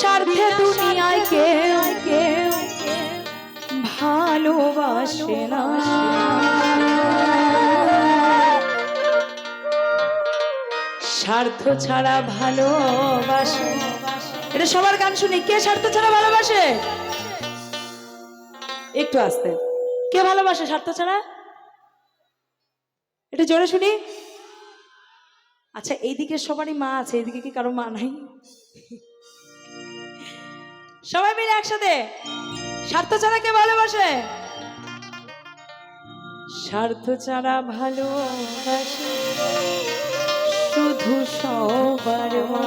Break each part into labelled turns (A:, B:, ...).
A: স্বার্থে দুনিয়ায় কেউ কেউ ভালোবাসে না। স্বার্থ ছাড়া ভালোবাসে। এটা সবার গান শুনি। কে স্বার্থ ছাড়া ভালোবাসে? একটু আসতে। কে ভালোবাসে স্বার্থ ছাড়া? এটা জোরে শুনি। আচ্ছা এইদিকে সবারই মা আছে, এইদিকে কি কারও মা নাই? সবাই মিলে একসাথে। স্বার্থ ছাড়া কে ভালোবাসে? স্বার্থ ছাড়া ভালোবাসে শুধু সবার মা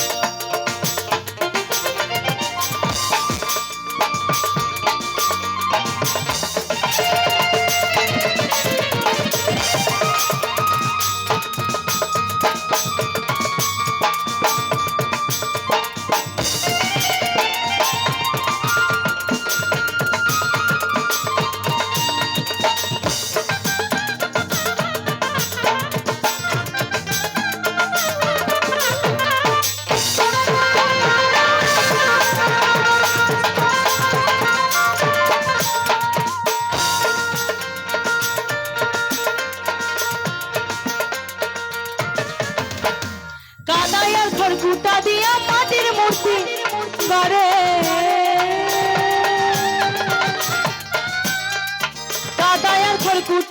A: тут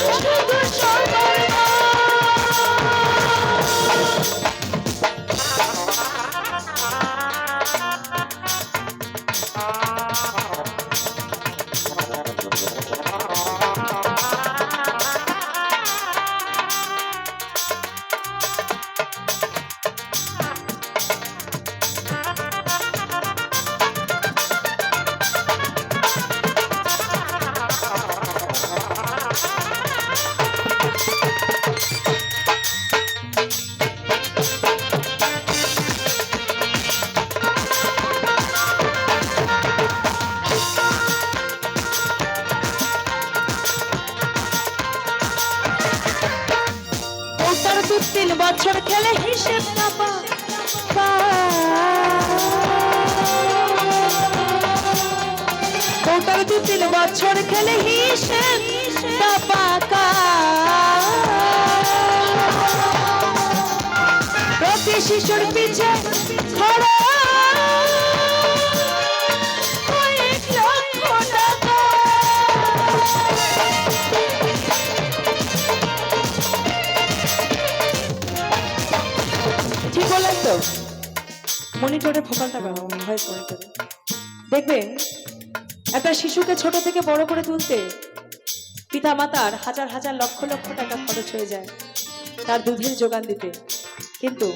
A: শুধু সবার ওটার দু তিন বছর খেলে হিসেব পাকা প্রতি শিশুর পিছে মনিটরে ফোকালটা বাড়াও ভয়েস মনিটরে দেখবেন একটা শিশুকে ছোট থেকে বড় করে তুলতে পিতা মাতার হাজার হাজার লক্ষ লক্ষ টাকা খরচ হয়ে যায় তার দুধের যোগান দিতে। কিন্তু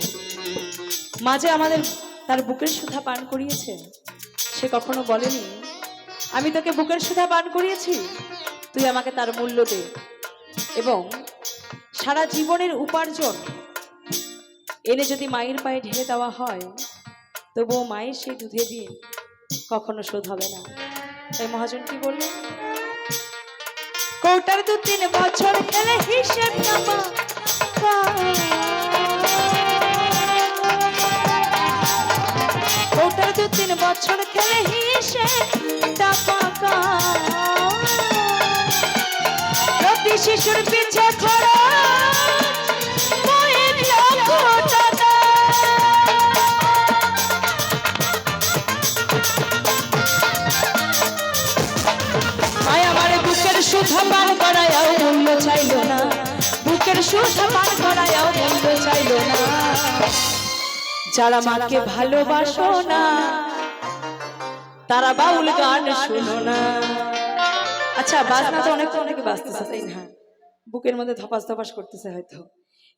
A: মাঝে আমাদের তার বুকের সুধা পান করিয়েছে। সে কখনো বলেনি, আমি তোকে বুকের সুধা পান করিয়েছি, তুই আমাকে তার মূল্য দে। এবং সারা জীবনের উপার্জন এনে যদি মায়ের পায়ে ঢেলে দেওয়া হয়, তবুও মায়ের সেই দুধে দিয়ে কখনো শোধ হবে না। তাই মহাজন কি বললেন? কোটার দু তিন বছর খেলে হিসেব নামা। কোটার দু তিন বছর খেলে হিসেব টাকা শিশুর পিছে খরচ না। যারা মাকে ভালোবাসো না তারা বাউল গান শুনো না। আচ্ছা বাজনা তো অনেক অনেকে বাজতেছে তাই না বুকের মধ্যে ধপাস ধপাস করতেছে হয়তো।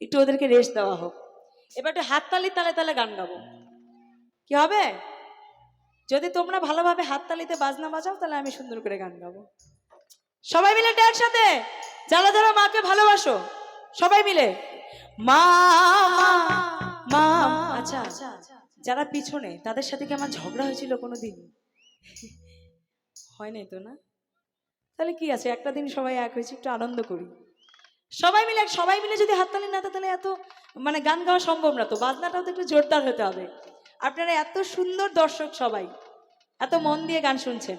A: একটু ওদেরকে রেস্ট দেওয়া হোক। এবার একটু হাততালি তালে তালে গান গাবো। কি হবে? যদি তোমরা ভালোভাবে হাততালিতে বাজনা বাজাও তাহলে আমি সুন্দর করে গান গাবো। সবাই মিলে একসাথে যারা যারা মাকে ভালোবাসো সবাই মিলে। মা মা মা আচ্ছা যারা পিছনে তাদের সাথে কি আমার ঝগড়া হয়েছিল কোনোদিন? হয় নাই তো না? তাহলে কি আছে? একটা দিন সবাই এক হয়েছে একটু আনন্দ করি। সবাই মিলে সবাই মিলে যদি হাততালি না তাহলে এত মানে গান গাওয়া সম্ভব না তো। বাজনাটাও তো একটু জোরদার হতে হবে। আপনারা এত সুন্দর দর্শক সবাই। এত মন দিয়ে গান শুনছেন।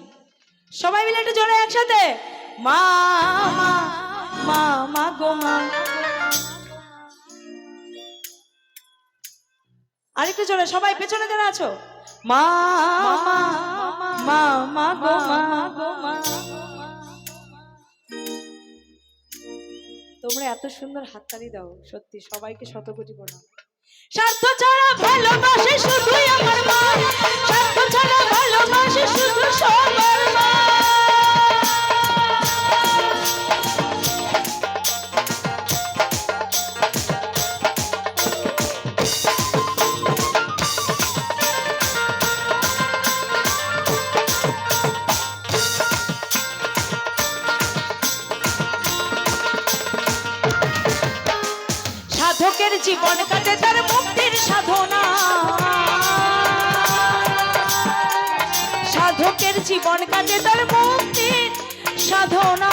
A: সবাই মিলে একটু জোরে একসাথে। মা মা মা মা গো মা। আরেকটু জোরে সবাই পেছনে যারা আছো। মা মা মা গো মা গো, মা। তোমরা এত সুন্দর হাততালি দাও, সত্যি সবাইকে শত কোটি প্রণাম। স্বার্থ ছাড়া ভালোবাসে শুধুই আমার মা স্বার্থ ছাড়া ভালোবাসে শুধু সবার মা। জীবন কাটে তার মুক্তির সাধনা।